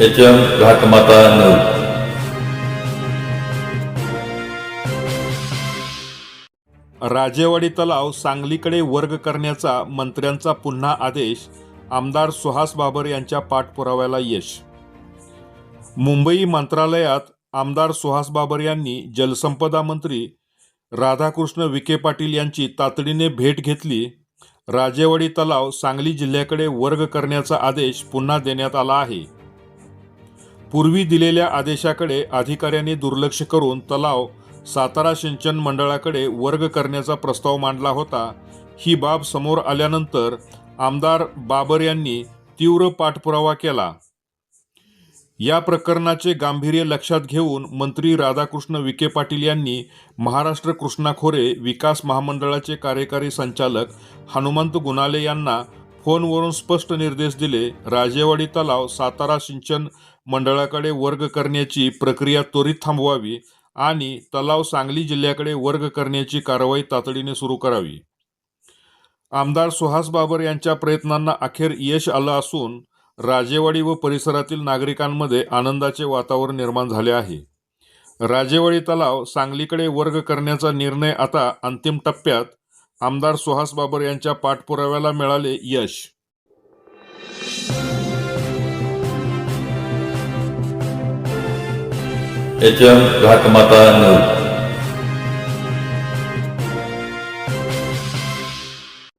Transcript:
H M घाटमाता नऊ राजेवाडी तलाव सांगलीकडे वर्ग करण्याचा मंत्र्यांचा पुन्हा आदेश आमदार सुहास बाबर यांच्या पाठपुराव्याला यश. मुंबई मंत्रालयात आमदार सुहास बाबर यांनी जलसंपदा मंत्री राधाकृष्ण विखे पाटील यांची तातडीने भेट घेतली. राजेवाडी तलाव सांगली जिल्ह्याकडे वर्ग करण्याचा आदेश पुन्हा देण्यात आला आहे. पूर्वी दिलेल्या आदेशाकडे अधिकाऱ्यांनी दुर्लक्ष करून तलाव सातारा सिंचन मंडळाकडे वर्ग करण्याचा प्रस्ताव मांडला होता. ही बाब समोर आल्यानंतर आमदार बाबर यांनी तीव्र पाठपुरावा केला. या प्रकरणाचे गांभीर्य लक्षात घेऊन मंत्री राधाकृष्ण विखे पाटील यांनी महाराष्ट्र कृष्णा खोरे विकास महामंडळाचे कार्यकारी संचालक हनुमंत गुणाले यांना फोनवरून स्पष्ट निर्देश दिले. राजेवाडी तलाव सातारा सिंचन मंडळाकडे वर्ग करण्याची प्रक्रिया त्वरित थांबवावी आणि तलाव सांगली जिल्ह्याकडे वर्ग करण्याची कारवाई तातडीने सुरू करावी. आमदार सुहास बाबर यांच्या प्रयत्नांना अखेर यश आलं असून राजेवाडी व परिसरातील नागरिकांमध्ये आनंदाचे वातावरण निर्माण झाले आहे. राजेवाडी तलाव सांगलीकडे वर्ग करण्याचा निर्णय आता अंतिम टप्प्यात आमदार सुहास बाबर यांच्या पाठपुराव्याला मिळाले यश. घाटमाता न्यूज.